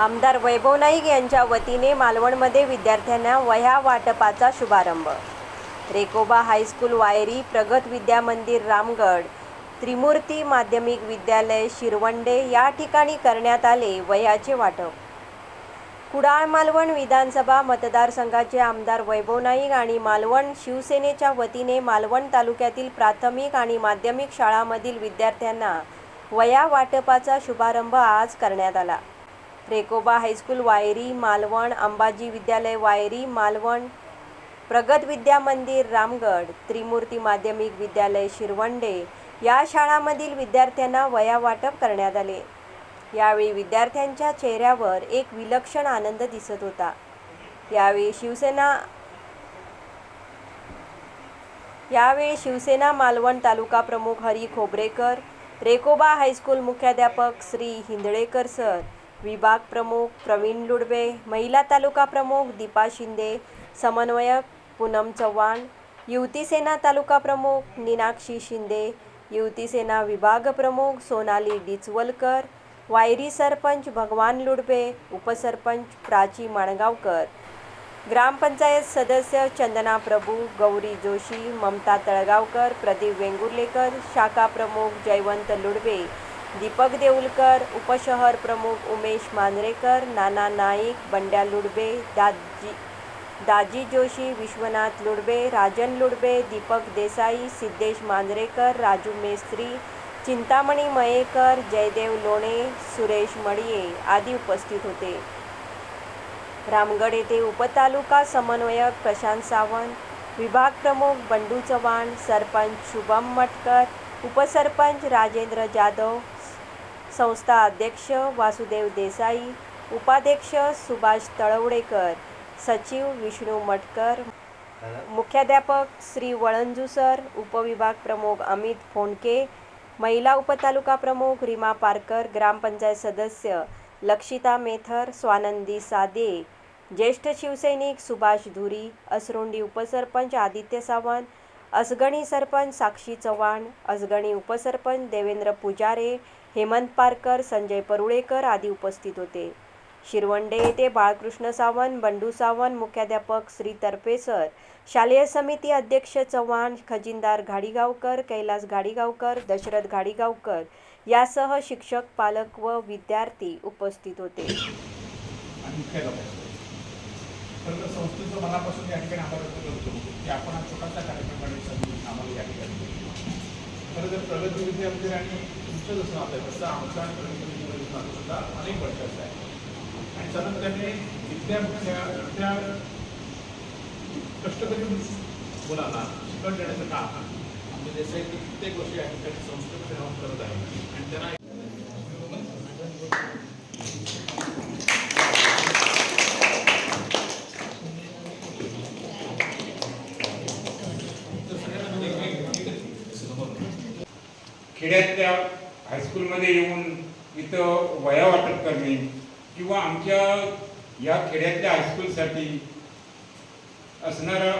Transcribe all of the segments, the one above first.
आमदार वैभव नाईक यांच्या वतीने मालवणमध्ये विद्यार्थ्यांना वह्या वाटपाचा शुभारंभ. रेकोबा हायस्कूल वायरी प्रगत विद्या मंदिर रामगड त्रिमूर्ती माध्यमिक विद्यालय शिरवंडे या ठिकाणी करण्यात आले वह्याचे वाटप. कुडाळ मालवण विधानसभा मतदारसंघाचे आमदार वैभव नाईक आणि मालवण शिवसेनेच्या वतीने मालवण तालुक्यातील प्राथमिक आणि माध्यमिक शाळांमधील विद्यार्थ्यांना वया वाटपाचा शुभारंभ आज करण्यात आला. रेकोबा हायस्कूल वायरी मालवण अंबाजी विद्यालय वायरी मालवण प्रगत विद्या मंदिर रामगड त्रिमूर्ती माध्यमिक विद्यालय शिरवंडे या शाळांमधील विद्यार्थ्यांना वया वाटप करण्यात आले. यावेळी विद्यार्थ्यांच्या चेहऱ्यावर एक विलक्षण आनंद दिसत होता. यावेळी शिवसेना यावेळी शिवसेना मालवण तालुका प्रमुख हरी खोबरेकर रेकोबा हायस्कूल मुख्याध्यापक श्री हिंदळेकर सर विभाग प्रमुख प्रवीण लुडबे महिला तालुका प्रमुख दीपा शिंदे समन्वयक पूनम चव्हाण युवती सेना तालुका प्रमुख निनाक्षी शिंदे युवती सेना विभाग प्रमुख सोनाली डिचवलकर वायरी सरपंच भगवान लुडबे उपसरपंच प्राची माणगावकर. ग्रामपंचायत सदस्य चंदना प्रभू गौरी जोशी ममता तळगावकर प्रदीप वेंगुर्लेकर शाखा प्रमुख जयवंत लुडबे दीपक देऊलकर उपशहर प्रमुख उमेश मांजरेकर नाना नाईक बंड्या लुडबे दाजी दाजी जोशी विश्वनाथ लुडबे राजन लुडबे दीपक देसाई सिद्धेश मांजरेकर राजू मेस्त्री चिंतामणी मयेकर जयदेव लोणे सुरेश मडिये आदी उपस्थित होते. रामगड येथे उपतालुका समन्वयक प्रशांत सावंत विभाग प्रमुख बंडू चव्हाण सरपंच शुभम मटकर उपसरपंच राजेंद्र जाधव संस्था अध्यक्ष वासुदेव देसाई उपाध्यक्ष सुभाष तळवडेकर सचिव विष्णू मटकर मुख्याध्यापक श्री वळंजू सर उपविभाग प्रमुख अमित फोंडके महिला उपतालुका प्रमुख रीमा पारकर ग्रामपंचायत सदस्य लक्षिता मेथर स्वानंदी सादे ज्येष्ठ शिवसैनिक सुभाष धुरी असरोंडी उपसरपंच आदित्य सावंत असगणी सरपंच साक्षी चव्हाण असगणी उपसरपंच देवेंद्र पुजारे हेमंत पारकर संजय परुळेकर आदी उपस्थित होते. शिरवंडे येथे बाळकृष्ण सावंत बंडू सावंत मुख्याध्यापक श्री तर्फेसर शालेय समिती अध्यक्ष चव्हाण खजिनदार घाडीगावकर कैलास घाडीगावकर दशरथ घाडीगावकर यासह शिक्षक पालक व विद्यार्थी उपस्थित होते. खरं तर संस्थेचं मनापासून या ठिकाणी आभार व्यक्त करतो की आपण हा छोटासा कार्यक्रम आणि संधी आम्हाला या ठिकाणी खरं तर प्रगती विद्या आणि तुमचं जसं नातं तसं आमचं आणि प्रगती विद्यामंदिर नातं सुद्धा अनेक वर्षाचं आहे. आणि सातत्याने विद्या विद्या कष्टकरी मुलांना शिकवण देण्याचं काम आमचे देसाई ते कित्येक वर्ष या ठिकाणी संस्थेमध्ये राहून करत आहे. आणि त्यांना खेड्यातल्या हायस्कूलमध्ये येऊन इथं वया वाटप करणे किंवा आमच्या या खेड्यातल्या हायस्कूलसाठी असणारा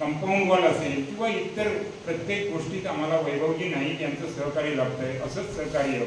कंपाऊंड वॉल असेल किंवा इतर प्रत्येक गोष्टीत आम्हाला वैभवजी की यांचं सहकार्य लाभतंय असंच सहकार्य.